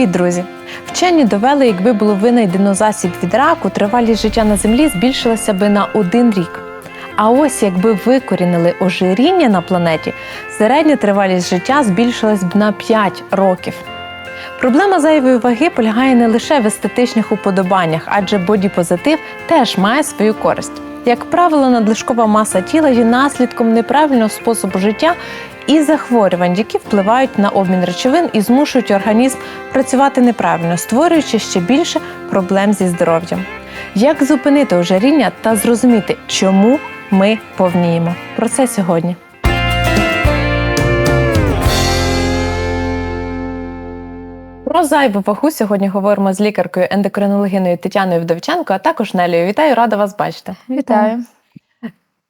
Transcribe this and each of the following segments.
Привіт, друзі! Вчені довели, якби було винайдено засіб від раку, тривалість життя на землі збільшилася би на один рік. А ось якби викорінили ожиріння на планеті, середня тривалість життя збільшилась б на 5 років. Проблема зайвої ваги полягає не лише в естетичних уподобаннях, адже бодіпозитив теж має свою користь. Як правило, надлишкова маса тіла є наслідком неправильного способу життя і захворювань, які впливають на обмін речовин і змушують організм працювати неправильно, створюючи ще більше проблем зі здоров'ям. Як зупинити ожиріння та зрозуміти, чому ми повніємо? Про це сьогодні. Про зайву вагу сьогодні говоримо з лікаркою ендокринологиною Тетяною Вдовченко, а також Нелею. Вітаю, рада вас бачити. Вітаю.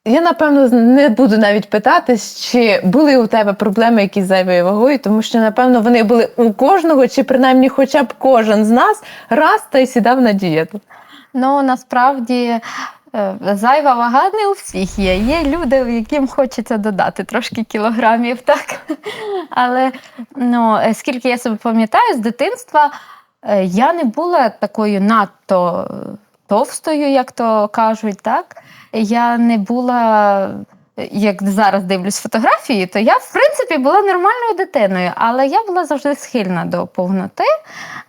Я напевно не буду навіть питатись, чи були у тебе проблеми якісь з зайвою вагою, тому що напевно вони були у кожного, чи принаймні, хоча б кожен з нас раз та й сідав на дієту. Ну насправді зайва вага не у всіх є. Є люди, яким хочеться додати трошки кілограмів, так? Але ну, е, скільки я себе пам'ятаю, з дитинства е, я не була такою надто е, товстою, як то кажуть, так? Я не була. Як зараз дивлюсь фотографії, то я, в принципі, була нормальною дитиною, але я була завжди схильна до повноти,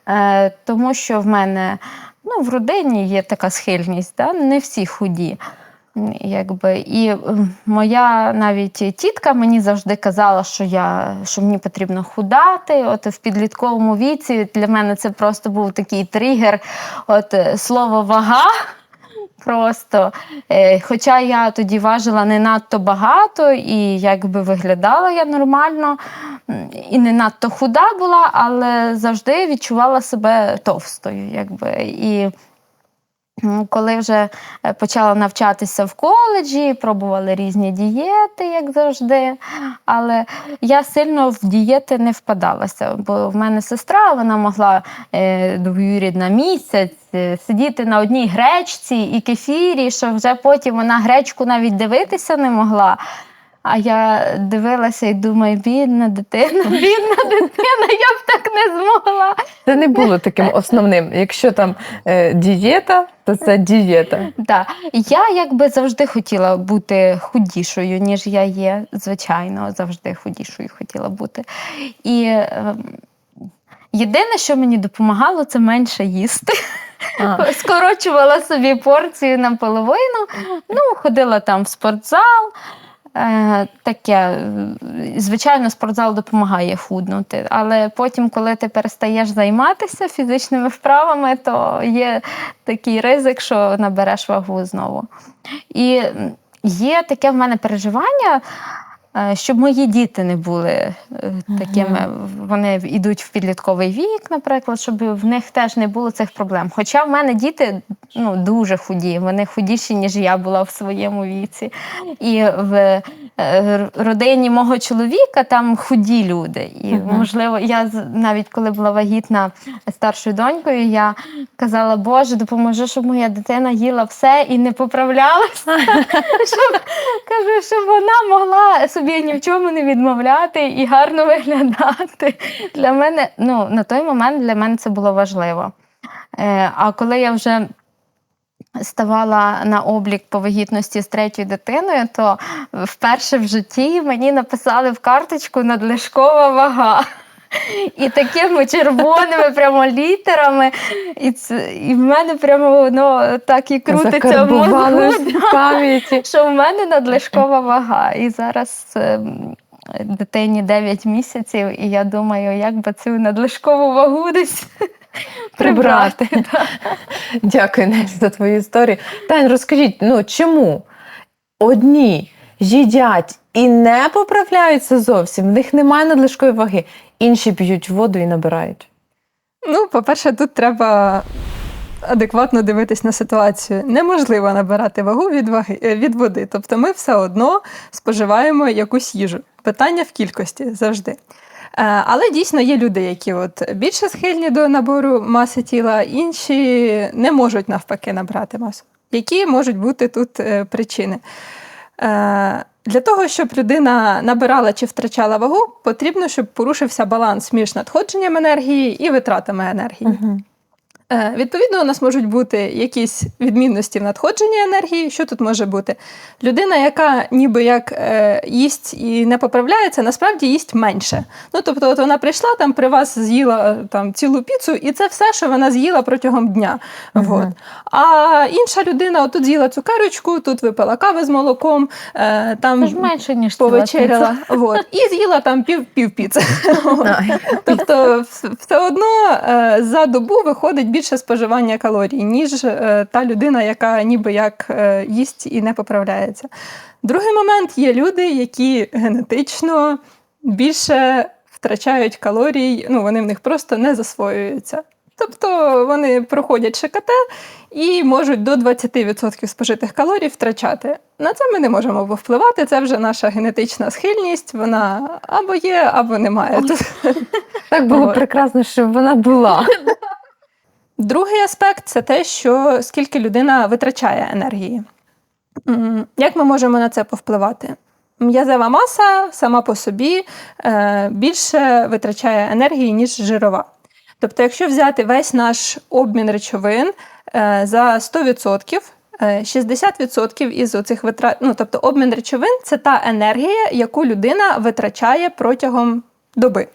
е, тому що в мене ну, в родині є така схильність, да? не всі худі. Якби. І моя навіть тітка мені завжди казала, що, я, що мені потрібно худати. От в підлітковому віці для мене це просто був такий тригер. От е, слово вага. Просто, Е, хоча я тоді важила не надто багато, і якби виглядала я нормально, і не надто худа була, але завжди відчувала себе товстою. Якби. І коли вже е, почала навчатися в коледжі, пробували різні дієти, як завжди. Але я сильно в дієти не впадалася, бо в мене сестра вона могла е, двоюрідна місяць е, сидіти на одній гречці і кефірі, що вже потім вона гречку навіть дивитися не могла. А я дивилася і думаю, бідна дитина, бідна дитина, я б так не змогла. Це не було таким основним. Якщо там е, дієта, то це дієта. Да. Я якби завжди хотіла бути худішою, ніж я є. Звичайно, завжди худішою хотіла бути. І е, єдине, що мені допомагало, це менше їсти. А, Скорочувала собі порцію на половину, ну, ходила там в спортзал. Е, таке, е, звичайно, спортзал допомагає худнути, але потім, коли ти перестаєш займатися фізичними вправами, то є такий ризик, що набереш вагу знову. І є таке в мене переживання. Е, Щоб мої діти не були е, такими, вони йдуть в підлітковий вік, наприклад, щоб в них теж не було цих проблем. Хоча в мене діти ну, дуже худі, вони худіші, ніж я була в своєму віці. І в е, родині мого чоловіка там худі люди. І, можливо, я навіть коли була вагітна старшою донькою, я казала, Боже, допоможи, щоб моя дитина їла все і не поправлялася. щоб, кажу, щоб вона могла собі ні в чому не відмовляти і гарно виглядати. Для мене, ну, на той момент для мене це було важливо. Е, а коли я вже ставала на облік по вагітності з третьою дитиною, то вперше в житті мені написали в карточку надлишкова вага. І такими червоними прямо літерами. І, це, і в мене прямо воно так і крутиться в мозку. в пам'яті. Що в мене надлишкова вага. І зараз ем, дитині 9 місяців, і я думаю, як би цю надлишкову вагу десь Прибрати. прибрати. Дякую, Нель, за твою історію. Тань, розкажіть, ну чому одні їдять і не поправляються зовсім, в них немає надлишкової ваги, інші п'ють воду і набирають. Ну, по-перше, тут треба адекватно дивитись на ситуацію. Неможливо набирати вагу від, ваги, е, від води. Тобто ми все одно споживаємо якусь їжу. Питання в кількості завжди. Е, Але дійсно є люди, які от більше схильні до набору маси тіла, інші не можуть навпаки набрати масу. Які можуть бути тут е, причини? Е, Для того, щоб людина набирала чи втрачала вагу, потрібно, щоб порушився баланс між надходженням енергії і витратами енергії. Е, Відповідно, у нас можуть бути якісь відмінності в надходженні енергії. Що тут може бути? Людина, яка ніби як е, їсть і не поправляється, насправді їсть менше. Ну, тобто, от вона прийшла там при вас, з'їла е, там цілу піцу, і це все, що вона з'їла протягом дня. Мгм. От. А інша людина отут з'їла цукерочку, тут випила кави з молоком, е, там Це ж менше, ніж повечеряла, от, і з'їла там пів, пів піци. Тобто, все одно е, за добу виходить більше споживання калорій, ніж е, та людина, яка ніби як е, їсть і не поправляється. Другий момент є люди, які генетично більше втрачають калорій, ну вони в них просто не засвоюються. Тобто вони проходять ШКТ і можуть до 20% спожитих калорій втрачати. На це ми не можемо повпливати. Це вже наша генетична схильність. Вона або є, або немає. Тут Так було прекрасно, щоб вона була. Другий аспект це те, що скільки людина витрачає енергії. Як ми можемо на це повпливати? М'язева маса сама по собі е, більше витрачає енергії, ніж жирова. Тобто, якщо взяти весь наш обмін речовин е, за 100%, е, 60% із оцих витрат, ну тобто обмін речовин це та енергія, яку людина витрачає протягом доби.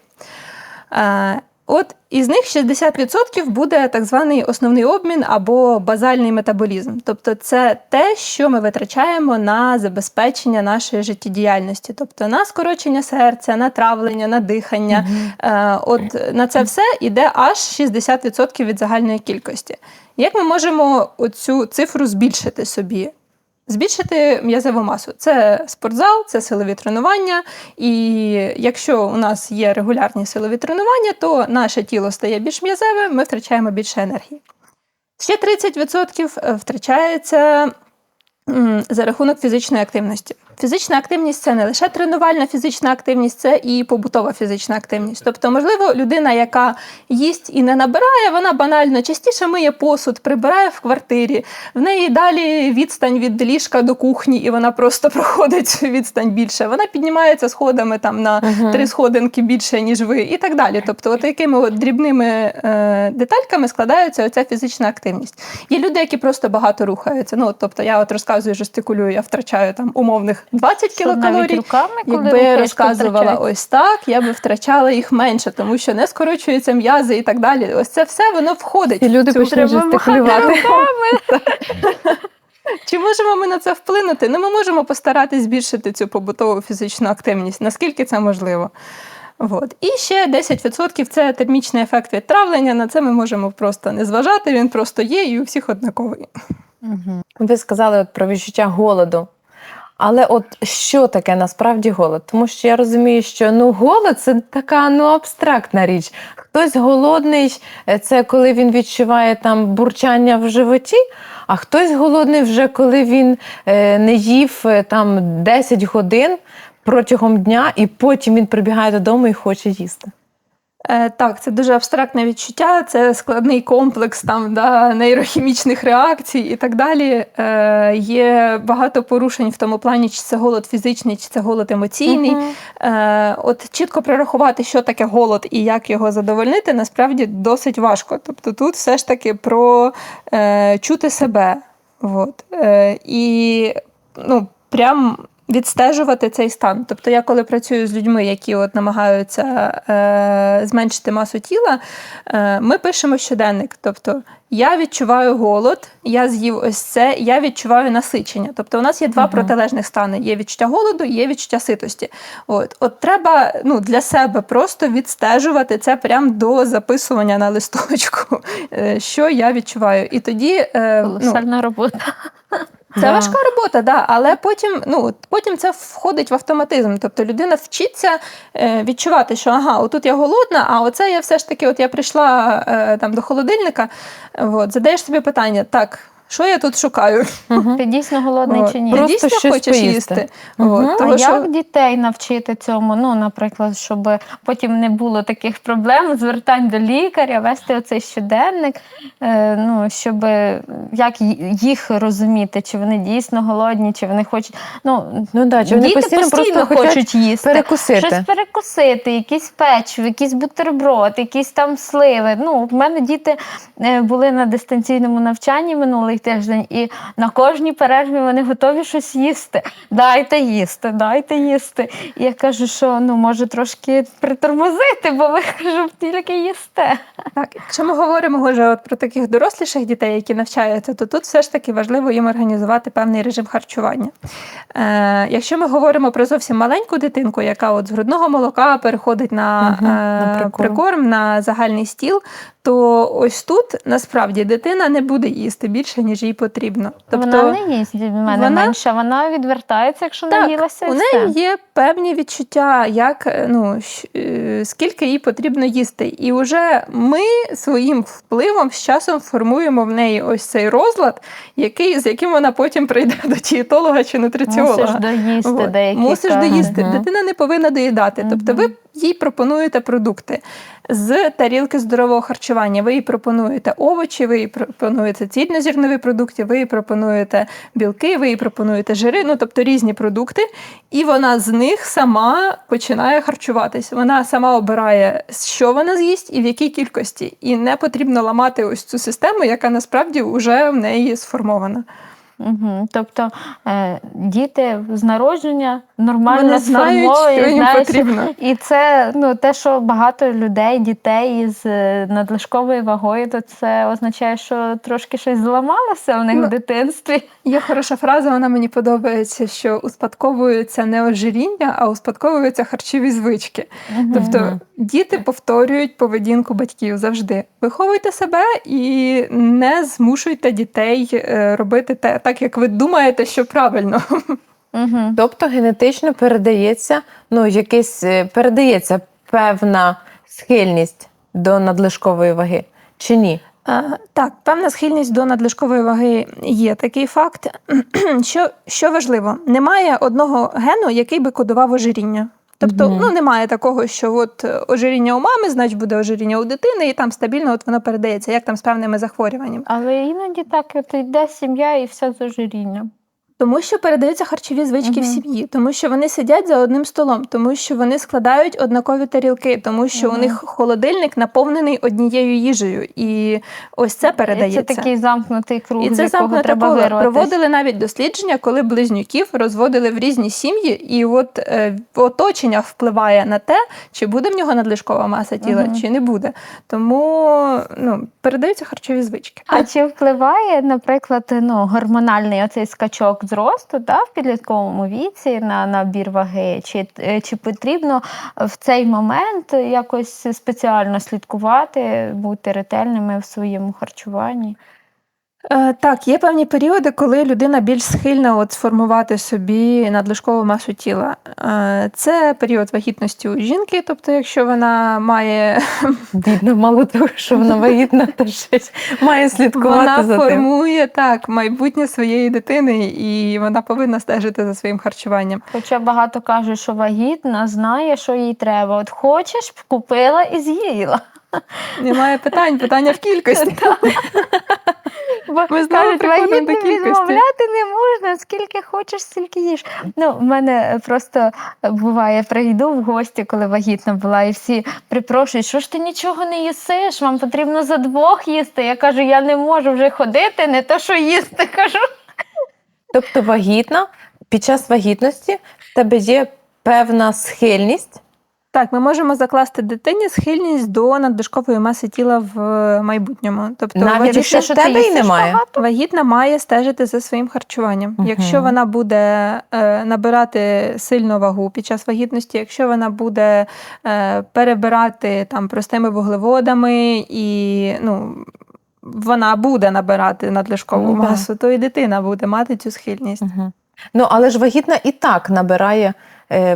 От із них 60% буде так званий основний обмін або базальний метаболізм. Тобто це те, що ми витрачаємо на забезпечення нашої життєдіяльності, тобто на скорочення серця, на травлення, на дихання. Е, От на це все йде аж 60% від загальної кількості. Як ми можемо цю цифру збільшити собі? Збільшити м'язову масу. Це спортзал, це силові тренування. І якщо у нас є регулярні силові тренування, то наше тіло стає більш м'язеве, ми втрачаємо більше енергії. Ще 30% втрачається за рахунок фізичної активності. Фізична активність це не лише тренувальна фізична активність, це і побутова фізична активність. Тобто, можливо, людина, яка їсть і не набирає, вона банально частіше миє посуд, прибирає в квартирі. В неї далі відстань від ліжка до кухні, і вона просто проходить відстань більше. Вона піднімається сходами там на Мгм. три сходинки більше, ніж ви, і так далі. Тобто, от такими от дрібними е, детальками складається оця фізична активність. Є люди, які просто багато рухаються. Ну, от, тобто, я от розказую, жестикулюю, я втрачаю там умовних 20 кілокалорій. руками, коли Якби я розказувала втрачається. ось так, я би втрачала їх менше, тому що не скорочуються м'язи і так далі. Ось це все воно входить. І люди почнуть жестикулювати. Чи можемо ми на це вплинути? Ну, ми можемо постаратись збільшити цю побутову фізичну активність, наскільки це можливо. От. І ще 10% це термічний ефект від травлення. На це ми можемо просто не зважати, він просто є і у всіх однаковий. Мгм. Ви сказали от про відчуття голоду. Але от що таке насправді голод? Тому що я розумію, що ну голод це така ну абстрактна річ. Хтось голодний, е, це коли він відчуває там бурчання в животі, а хтось голодний вже коли він е, не їв е, там 10 годин протягом дня, і потім він прибігає додому і хоче їсти. Е, так, це дуже абстрактне відчуття, це складний комплекс там, да, нейрохімічних реакцій і так далі. Е, є багато порушень в тому плані, чи це голод фізичний, чи це голод емоційний. Мгм. Е, от чітко прорахувати, що таке голод і як його задовольнити, насправді досить важко. Тобто тут все ж таки про е, чути себе. От. Е, і ну, прям відстежувати цей стан. Тобто я коли працюю з людьми, які от намагаються е, зменшити масу тіла, е, ми пишемо щоденник. Тобто я відчуваю голод, я з'їв ось це, я відчуваю насичення. Тобто у нас є два Мгм. протилежних стани: є відчуття голоду, є відчуття ситості. От, от треба ну, для себе просто відстежувати це прямо до записування на листочку, е, що я відчуваю. І тоді е, ну, робота. Це Да. важка робота, да, але потім, ну, потім це входить в автоматизм. Тобто людина вчиться е, відчувати, що ага, отут я голодна, а оце я все ж таки, от я прийшла е, там до холодильника, от, задаєш собі питання, так, що я тут шукаю? Ти дійсно голодний чи ні? Ти Просто дійсно щось хочеш поїсти. їсти. От, А А що... як дітей навчити цьому? Ну, наприклад, щоб потім не було таких проблем, звертань до лікаря, вести оцей щоденник, е, ну, щоб е, як їх розуміти, чи вони дійсно голодні, чи вони хочуть. Ну, Ну да, чи вони діти постійно, постійно просто хочуть хочуть їсти. перекусити. Щось перекусити, якісь печиво, якийсь бутерброд, якісь там сливи. Ну, в мене діти е, були на дистанційному навчанні минулий тиждень, і на кожній перерві вони готові щось їсти. Дайте їсти, дайте їсти. І я кажу, що ну може трошки притормозити, бо ви кажу, тільки їсте. Так, якщо ми говоримо вже от про таких доросліших дітей, які навчаються, то тут все ж таки важливо їм організувати певний режим харчування. Е, якщо ми говоримо про зовсім маленьку дитинку, яка от з грудного молока переходить на, е, на прикорм. прикорм, на загальний стіл, то ось тут насправді дитина не буде їсти більше, ніж їй потрібно. Тобто вона не їсть від мене вона- менше, вона відвертається, якщо Так, наїлася. у все. неї є певні відчуття, як е, ну е, скільки їй потрібно їсти. І вже ми своїм впливом з часом формуємо в неї ось цей розлад, який з яким вона потім прийде до дієтолога чи нутриціолога. Мусиш доїсти Вот. деякі. Мусиш доїсти. Мгм. Дитина не повинна доїдати. Тобто ви їй пропонуєте продукти з тарілки здорового харчування. Ви їй пропонуєте овочі, ви їй пропонуєте цільнозернові продукти, ви їй пропонуєте білки, ви їй пропонуєте жири, ну тобто різні продукти, і вона з них сама починає харчуватись. Вона сама обирає, що вона з'їсть і в якій кількості. І не потрібно ламати ось цю систему, яка насправді вже в неї сформована. Угу. Тобто е, діти з народження нормально Вони знають, сформовані, що їм знають, потрібно. І це ну, те, що багато людей, дітей із е, надлишковою вагою, то це означає, що трошки щось зламалося в них Ну, в дитинстві. Є хороша фраза, вона мені подобається, що успадковується не ожиріння, а успадковуються харчові звички. Тобто діти повторюють поведінку батьків завжди. Виховуйте себе і не змушуйте дітей е, робити те, так, як ви думаєте, що правильно. Угу. Тобто генетично передається, ну, якийсь, е, передається певна схильність до надлишкової ваги, чи ні? Е, Так, певна схильність до надлишкової ваги є такий факт. Що, що важливо, немає одного гену, який би кодував ожиріння. Тобто, Мгм. ну немає такого, що от е, ожиріння у мами, значить буде ожиріння у дитини, і там стабільно от воно передається, як там з певними захворюваннями. Але іноді так от йде сім'я і все з ожирінням. Тому що передаються харчові звички в сім'ї, тому що вони сидять за одним столом, тому що вони складають однакові тарілки, тому що у них холодильник наповнений однією їжею, і ось це передається. І це такий замкнутий круг, І це замкнуте коло. Проводили навіть дослідження, коли близнюків розводили в різні сім'ї, і от е, оточення впливає на те, чи буде в нього надлишкова маса тіла, Мгм. чи не буде. Тому ну, передаються харчові звички. А чи впливає, наприклад, ну, гормональний оцей скачок зросту да, в підлітковому віці на набір ваги? Чи, е, чи потрібно в цей момент якось спеціально слідкувати, бути ретельними в своєму харчуванні? Е, Так, є певні періоди, коли людина більш схильна от сформувати собі надлишкову масу тіла. Е, Це період вагітності у жінки, тобто, якщо вона має Бідна, мало того, що вона вагітна, то щось має слідкувати вона за тим. формує так майбутнє своєї дитини, і вона повинна стежити за своїм харчуванням. Хоча багато кажуть, що вагітна знає, що їй треба. От хочеш, купила і з'їла. Немає питань, питання в кількості. Бо Ми знову кажуть, приходимо вагітним відмовляти не можна, скільки хочеш, стільки їж. Ну, в мене просто буває, прийду в гості, коли вагітна була, і всі припрошують, що ж ти нічого не їсиш, вам потрібно за двох їсти. Я кажу, я не можу вже ходити, не то що їсти. кажу. Тобто вагітна, під час вагітності в тебе є певна схильність. Так, ми можемо закласти дитині схильність до надлишкової маси тіла в майбутньому. Тобто Навіть вагітна- якщо що тебе і немає. багато? Вагітна має стежити за своїм харчуванням. Мгм. Якщо вона буде е, набирати сильну вагу під час вагітності, якщо вона буде е, перебирати там простими вуглеводами і ну. Вона буде набирати надлишкову Ну, масу, то і дитина буде мати цю схильність. Угу. Ну, але ж вагітна і так набирає е,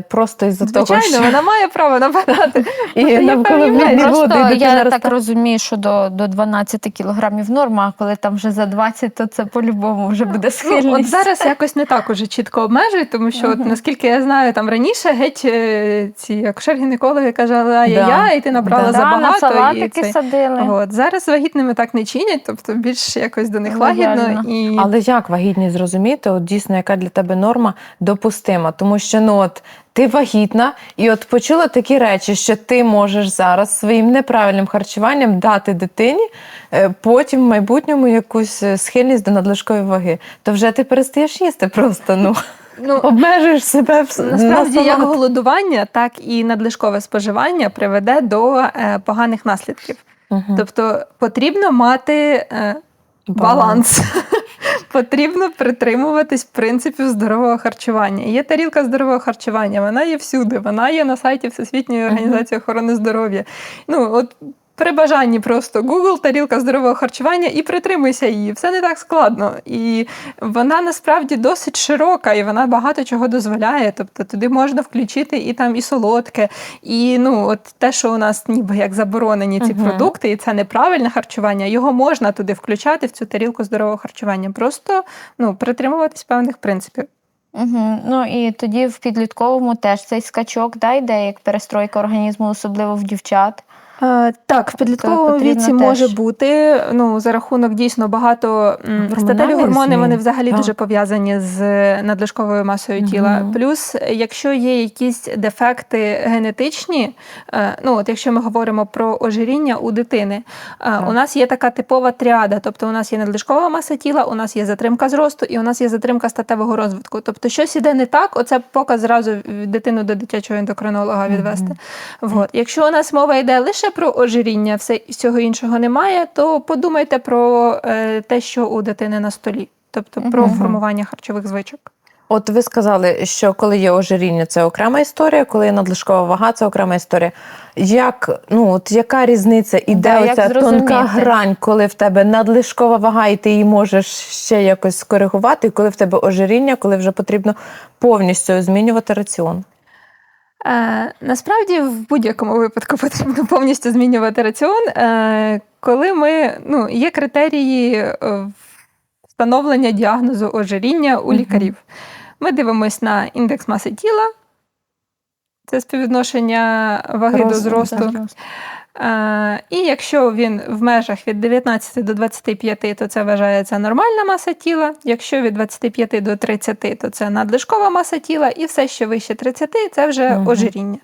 просто із-за того, Звичайно, що вона має право набирати. і навколо певні води, Просто я так розумію, що до, до 12 кілограмів норма, а коли там вже за 20, то це по-любому вже буде схильність. Ну, от зараз якось не так уже чітко обмежують, тому що, от, наскільки я знаю, там раніше геть е, ці акушер-гінекологи казали, а я, Да. я, і ти набрала Да. Да, на забагато. і салатики садили. От. Зараз вагітними так не чинять, тобто більш якось до них лагідно. І... Але як вагітність зрозуміти, от дійсно, яка для тебе норма допустима? Тому що ну от ти вагітна, і от почула такі речі, що ти можеш зараз своїм неправильним харчуванням дати дитині е, потім в майбутньому якусь е, схильність до надлишкової ваги. То вже ти перестаєш їсти просто. Ну Ну, обмежуєш себе Насправді, на як голодування, так і надлишкове споживання приведе до е, поганих наслідків. Мгм. Тобто потрібно мати е, баланс. Потрібно притримуватись принципів здорового харчування. Є тарілка здорового харчування, вона є всюди, вона є на сайті Всесвітньої організації охорони здоров'я. Ну, от при бажанні просто Google, тарілка здорового харчування і притримуйся її. Все не так складно. І вона насправді досить широка, і вона багато чого дозволяє. Тобто туди можна включити і там і солодке, і ну, от те, що у нас ніби як заборонені ці Мгм. продукти, і це неправильне харчування, його можна туди включати в цю тарілку здорового харчування. Просто ну, притримуватись певних принципів. Угу. Ну і тоді в підлітковому теж цей скачок да, йде як перестройка організму, особливо в дівчат. Е, Так, в підлітковому віці теж. може бути ну за рахунок дійсно багато статеві гормони. змін. Вони взагалі Так. дуже пов'язані з надлишковою масою тіла. Плюс, якщо є якісь дефекти генетичні, е, ну от якщо ми говоримо про ожиріння у дитини, е, у нас є така типова тріада. Тобто, у нас є надлишкова маса тіла, у нас є затримка зросту, і у нас є затримка статевого розвитку. Тобто, щось іде не так, оце показ зразу дитину до дитячого ендокринолога відвести. Вот. Якщо у нас мова йде лише про ожиріння, все всього іншого немає, то подумайте про е, те, що у дитини на столі, тобто про Мгм. формування харчових звичок. От ви сказали, що коли є ожиріння, це окрема історія, коли є надлишкова вага, це окрема історія. Як, ну, от яка різниця і Да, де оця тонка грань, коли в тебе надлишкова вага, і ти її можеш ще якось скоригувати, і коли в тебе ожиріння, коли вже потрібно повністю змінювати раціон? Е, насправді, в будь-якому випадку потрібно повністю змінювати раціон. Е, коли ми, ну, є критерії е, встановлення діагнозу ожиріння у лікарів. Ми дивимося на індекс маси тіла, це співвідношення ваги до зросту. Е, І якщо він в межах від 19 до 25, то це вважається нормальна маса тіла. Якщо від 25 до 30, то це надлишкова маса тіла, і все, що вище 30, це вже угу. ожиріння.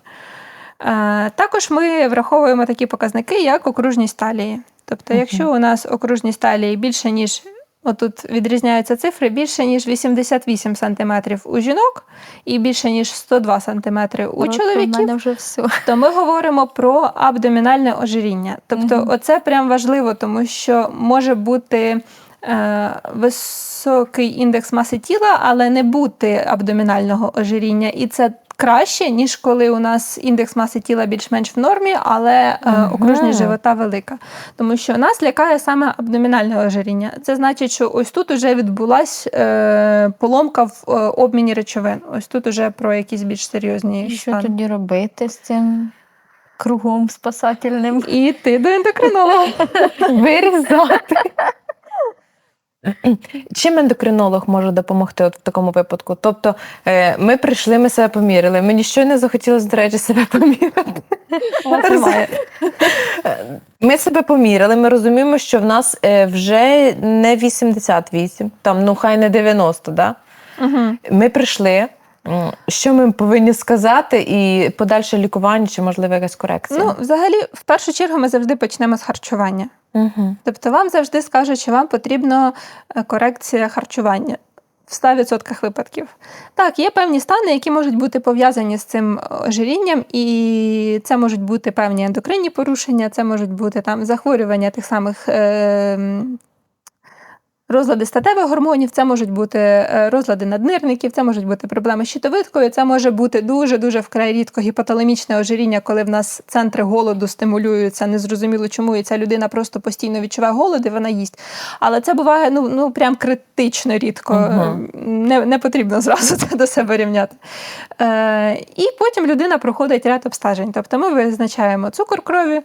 Е, Також ми враховуємо такі показники, як окружність талії. Тобто, якщо у нас окружність талії більше, ніж отут відрізняються цифри, більше ніж 88 см у жінок і більше ніж 102 см у У чоловіків, вже все. то ми говоримо про абдомінальне ожиріння. Тобто, Мгм. оце прям важливо, тому що може бути е, високий індекс маси тіла, але не бути абдомінального ожиріння. І це краще, ніж коли у нас індекс маси тіла більш-менш в нормі, але е, Ага. окружність живота велика. Тому що нас лякає саме абдомінальне ожиріння. Це значить, що ось тут вже відбулась е, поломка в е, обміні речовин. Ось тут уже про якісь більш серйозні І що стани. тоді робити з цим кругом спасательним? І йти до ендокринолога. Вирізати. Чим ендокринолог може допомогти от в такому випадку? Тобто е, ми прийшли, ми себе поміряли. Мені щойно захотілося, до речі, себе поміряти. Ми себе поміряли, ми розуміємо, що в нас е, вже не 88, там, ну хай не 90, да? Ми прийшли. Що ми повинні сказати, і подальше лікування, чи можливо якась корекція? Ну, взагалі, в першу чергу, ми завжди почнемо з харчування. Угу. Тобто, вам завжди скажуть, що вам потрібна е, корекція харчування. В 100% випадків. Так, є певні стани, які можуть бути пов'язані з цим ожирінням, і це можуть бути певні ендокринні порушення, це можуть бути там захворювання тих самих е, розлади статевих гормонів, це можуть бути е, розлади наднирників, це можуть бути проблеми з щитовидкою, це може бути дуже-дуже вкрай рідко гіпоталамічне ожиріння, коли в нас центри голоду стимулюються, незрозуміло чому, і ця людина просто постійно відчуває голод і вона їсть. Але це буває ну, ну прям критично рідко. Мгм. Не, не потрібно зразу це до себе рівняти. Е, і потім людина проходить ряд обстежень. Тобто ми визначаємо цукор крові,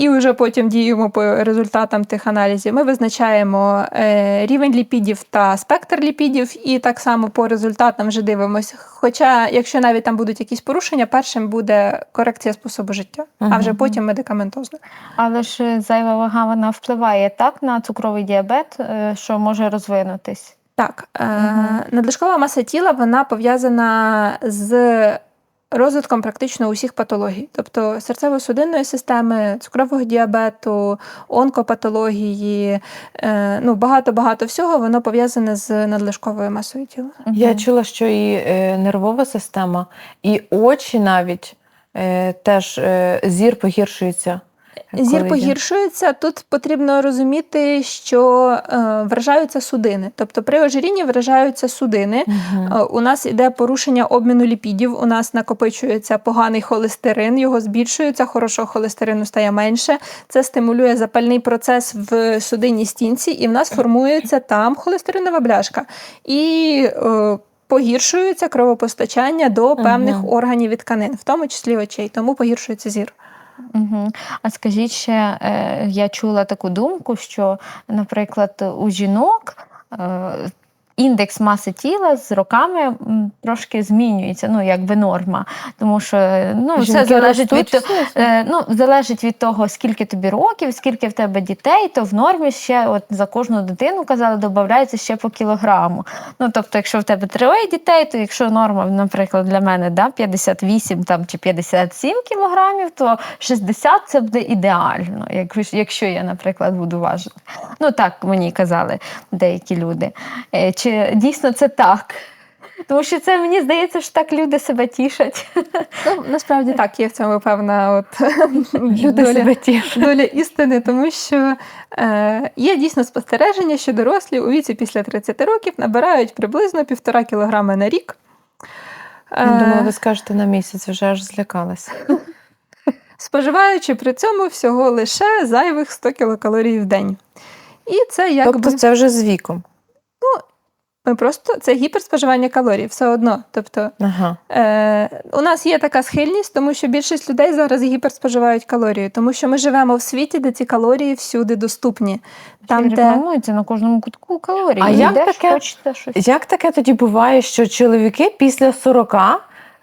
і вже потім діємо по результатам тих аналізів. Ми визначаємо е, рівень ліпідів та спектр ліпідів, і так само по результатам вже дивимося. Хоча, якщо навіть там будуть якісь порушення, першим буде корекція способу життя, а вже потім медикаментозно. Але ж е, зайва вага вона впливає так на цукровий діабет, е, що може розвинутись. Так, е, надлишкова маса тіла вона пов'язана з розвитком практично усіх патологій, тобто серцево-судинної системи, цукрового діабету, онкопатології, е, ну багато-багато всього воно пов'язане з надлишковою масою тіла. Я чула, що і е, нервова система, і очі навіть е, теж е, зір погіршується. Зір погіршується. Тут потрібно розуміти, що е, вражаються судини. Тобто при ожирінні вражаються судини. Е, У нас іде порушення обміну ліпідів. У нас накопичується поганий холестерин, його збільшується, хорошого холестерину стає менше. Це стимулює запальний процес в судинній стінці, і в нас формується там холестеринова бляшка. І е, Погіршується кровопостачання до певних органів і тканин, в тому числі очей, тому погіршується зір. Угу. А скажіть ще, е, я чула таку думку, що, наприклад, у жінок е, індекс маси тіла з роками трошки змінюється, ну якби норма. Тому що ну, Жінки залежить від. Е, ну, залежить від того, скільки тобі років, скільки в тебе дітей, то в нормі ще от за кожну дитину казали, додається ще по кілограму. Ну тобто, якщо в тебе троє дітей, то якщо норма, наприклад, для мене да, 58 там, чи 57 кілограмів, то 60 це буде ідеально, якщо я, наприклад, буду важити. Ну так мені казали деякі люди. Е, Чи дійсно це так? Тому що це мені здається, що так люди себе тішать. Ну, насправді так, є в цьому певна от Люди доля, себе тішать. доля істини, тому що е, є дійсно спостереження, що дорослі у віці після 30 років набирають приблизно півтора кілограми на рік. Я думала, Е, ви скажете на місяць, вже аж злякалася. споживаючи при цьому всього лише зайвих 100 кілокалорій в день. І це якби Тобто це вже з віком. Ми просто це гіперспоживання калорій, все одно. Тобто Ага. Е, у нас є така схильність, тому що більшість людей зараз гіперспоживають калорії, тому що ми живемо в світі, де ці калорії всюди доступні. Там, де рекламується на кожному кутку калорії. А як Йдеш, таке? щось. Як таке тоді буває, що чоловіки після 40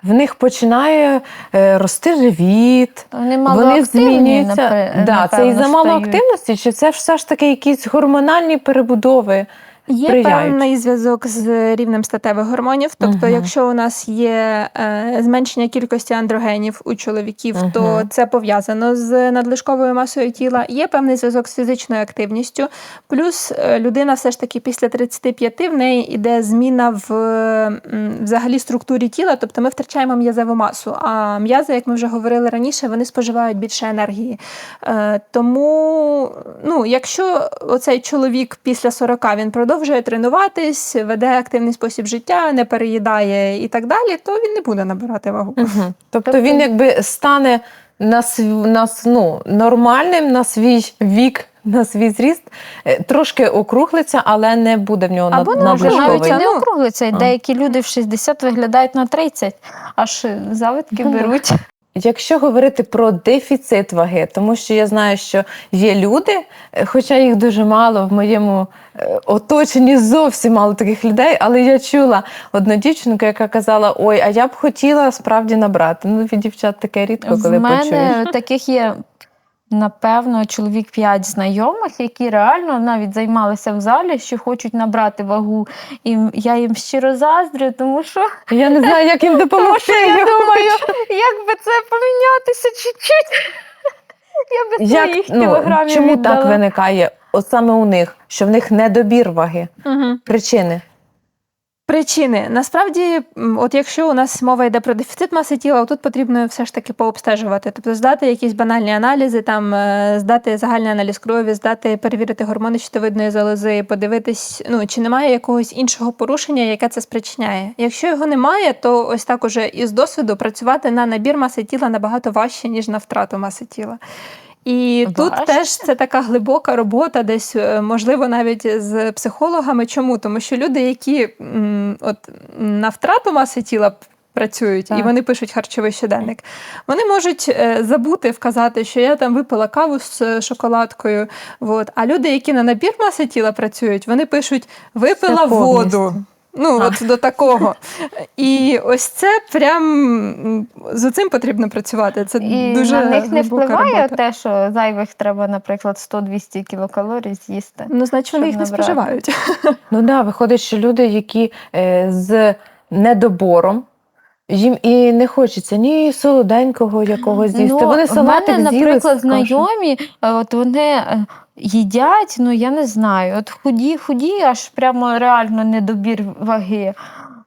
в них починає е, рости живіт, Вони мало вони змінюються. напе- да, це із за мало стають. активності, чи це все ж таки якісь гормональні перебудови? Є сприяють. певний зв'язок з рівнем статевих гормонів. Тобто, Мгм. якщо у нас є е, зменшення кількості андрогенів у чоловіків, то це пов'язано з надлишковою масою тіла. Є певний зв'язок з фізичною активністю. Плюс е, людина все ж таки після 35 в неї йде зміна в взагалі структурі тіла, тобто ми втрачаємо м'язеву масу. А м'язи, як ми вже говорили раніше, вони споживають більше енергії. Е, Тому, ну, якщо оцей чоловік після 40 він продовжує тренуватись, веде активний спосіб життя, не переїдає і так далі, то він не буде набирати вагу. Угу. Тобто, Тобто- він якби стане на, св- на ну, нормальним на свій вік, на свій зріст, е, трошки округлиться, але не буде в нього Або навіть навіть не Ну, округлиться. Деякі люди в 60 виглядають на 30, аж завитки Ну, беруть. Якщо говорити про дефіцит ваги, тому що я знаю, що є люди, е, хоча їх дуже мало в моєму е, оточенні зовсім мало таких людей, але я чула одну дівчинку, яка казала: Ой, а я б хотіла справді набрати. Ну, від дівчат таке рідко, коли В мене почуєш. таких є. Напевно, чоловік 5 знайомих, які реально навіть займалися в залі, що хочуть набрати вагу. І я їм щиро заздрю, тому що Я не знаю, як їм допомогти. я думаю, як би це помінятися чуть-чуть. Я би своїх ну, кілограмів чому так виникає? От саме у них, що в них недобір ваги, причини. Причини насправді, от якщо у нас мова йде про дефіцит маси тіла, тут потрібно все ж таки пообстежувати, тобто здати якісь банальні аналізи, там е, здати загальний аналіз крові, здати, перевірити гормони щитовидної залози, подивитись, ну чи немає якогось іншого порушення, яке це спричиняє. Якщо його немає, то ось так уже із досвіду працювати на набір маси тіла набагато важче ніж на втрату маси тіла. І тут теж це така глибока робота, десь е, можливо навіть з психологами. Чому? Тому що люди, які от на втрату маси тіла працюють Так. і вони пишуть харчовий щоденник, вони можуть е, забути вказати, що я там випила каву з е, шоколадкою. От. А люди, які на набір маси тіла працюють, вони пишуть випила воду. Ну, А. от до такого. І ось це прям з цим потрібно працювати. Це І дуже на них не впливає робота. те, що зайвих треба, наприклад, 100-200 кілокалорій з'їсти. Ну, значить, вони їх не споживають. Ну да, виходить, що люди, які е, з недобором, їм і не хочеться ні солоденького якогось з'їсти. Ну, Вони в салатик мене, з'їли наприклад, кашею. знайомі, е, от вони е, їдять, ну я не знаю, от худі, худі, аж прямо реально недобір ваги.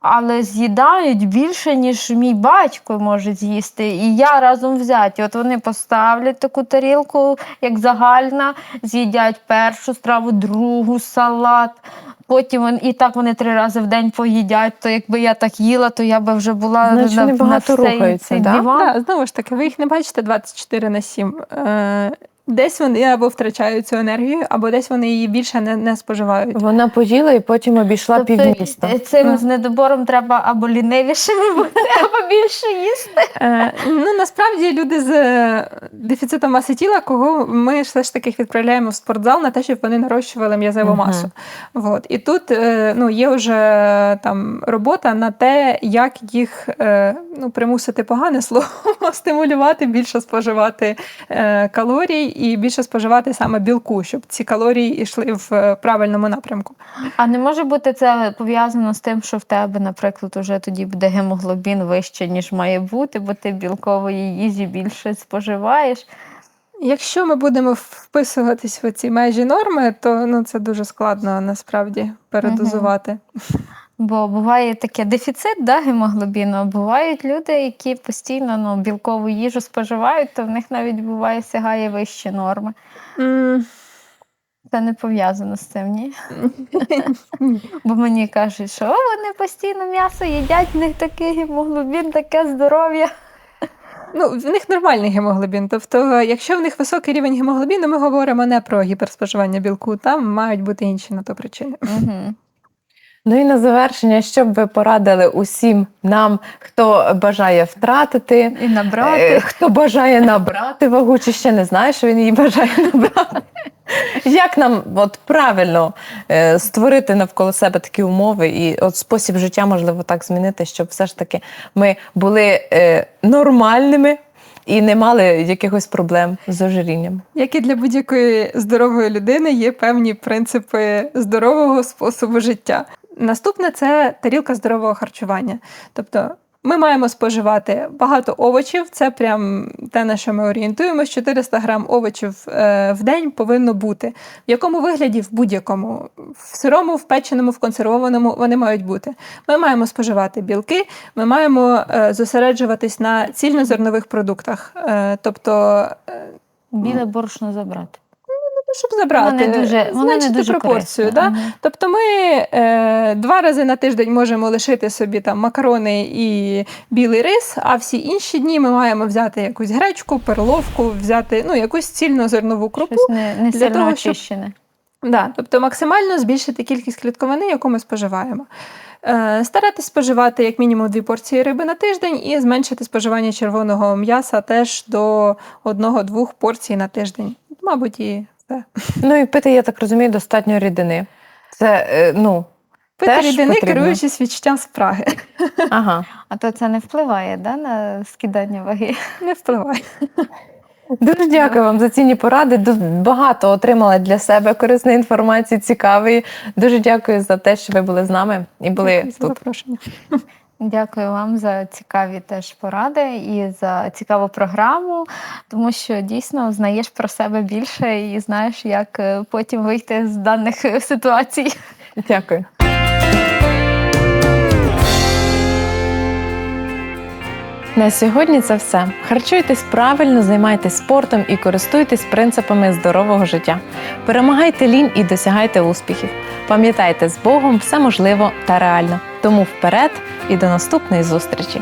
Але з'їдають більше, ніж мій батько може з'їсти. І я разом взяті. От вони поставлять таку тарілку, як загальна, з'їдять першу страву, другу салат. Потім вон- і так вони три рази в день поїдять. То якби я так їла, то я би вже була Значить, на, вони на цей, рухаються, цей да? диван. Да, знову ж таки, ви їх не бачите 24 на 7. Е, десь вони або втрачають цю енергію, або десь вони її більше не, не споживають. Вона поїла і потім обійшла Тобто півміста. е, цим з недобором треба або лінивішими бути, або більше їсти. Е, ну, насправді люди з е, дефіцитом маси тіла, кого ми все ж таки відправляємо в спортзал на те, щоб вони нарощували м'язеву масу. От. І тут ну, є вже там робота на те, як їх ну, примусити погане слово, стимулювати, більше споживати калорій і більше споживати саме білку, щоб ці калорії йшли в е, правильному напрямку. А не може бути це пов'язано з тим, що в тебе, наприклад, уже тоді буде гемоглобін вище, ніж має бути, бо ти білкової їжі більше споживаєш. Якщо ми будемо вписуватись в ці межі норми, то ну, це дуже складно насправді передозувати. Бо буває таке дефіцит да, гемоглобіну, а бувають люди, які постійно ну, білкову їжу споживають, то в них навіть буває сягає вищі норми. М, Це не пов'язано з цим, ні? ні. Бо мені кажуть, що вони постійно м'ясо їдять, в них такий гемоглобін, таке здоров'я. Ну, в них нормальний гемоглобін. Тобто, якщо в них високий рівень гемоглобіну, ми говоримо не про гіперспоживання білку, там мають бути інші на то причини. Угу. Ну і на завершення, що б ви порадили усім нам, хто бажає втратити, І набрати. е, хто бажає набрати вагу, чи ще не знає, що він її бажає набрати. Як нам от правильно е, створити навколо себе такі умови і от спосіб життя можливо так змінити, щоб все ж таки ми були е, нормальними і не мали якихось проблем з ожирінням? Як і для будь-якої здорової людини є певні принципи здорового способу життя. Наступне це тарілка здорового харчування. Тобто ми маємо споживати багато овочів, це прям те, на що ми орієнтуємось. 400 грам овочів е, в день повинно бути. В якому вигляді? В будь-якому. В сирому, в печеному, в консервованому вони мають бути. Ми маємо споживати білки, ми маємо е, зосереджуватись на цільнозернових продуктах. Е, тобто Біле борошно забрати. Ну, щоб забрати, Воно не дуже, воно не дуже пропорцію. Да? Тобто ми е, два рази на тиждень можемо лишити собі там макарони і білий рис, а всі інші дні ми маємо взяти якусь гречку, перловку, взяти ну, якусь цільнозернову крупу. Щось не, не для того, щоб-. Да, тобто максимально збільшити кількість клітковини, яку ми споживаємо. Е, старатись споживати як мінімум дві порції риби на тиждень і зменшити споживання червоного м'яса теж до одного-двох порцій на тиждень. Мабуть, і все. Ну і пити, я так розумію, достатньо рідини. Це е, ну Пити Теж рідини, потрібно. керуючись відчуттям спраги. ага. А то це не впливає да, на скидання ваги. Не впливає. Дуже дякую вам за цінні поради. Багато отримала для себе корисної інформації, цікавої. Дуже дякую за те, що ви були з нами і були Дякую за запрошення. Дякую вам за цікаві теж поради і за цікаву програму, тому що дійсно знаєш про себе більше і знаєш, як е, потім вийти з даних е, ситуацій. Дякую. На сьогодні це все. Харчуйтесь правильно, займайтесь спортом і користуйтесь принципами здорового життя. Перемагайте лінь і досягайте успіхів. Пам'ятайте, з Богом все можливо та реально. Тому вперед і до наступної зустрічі!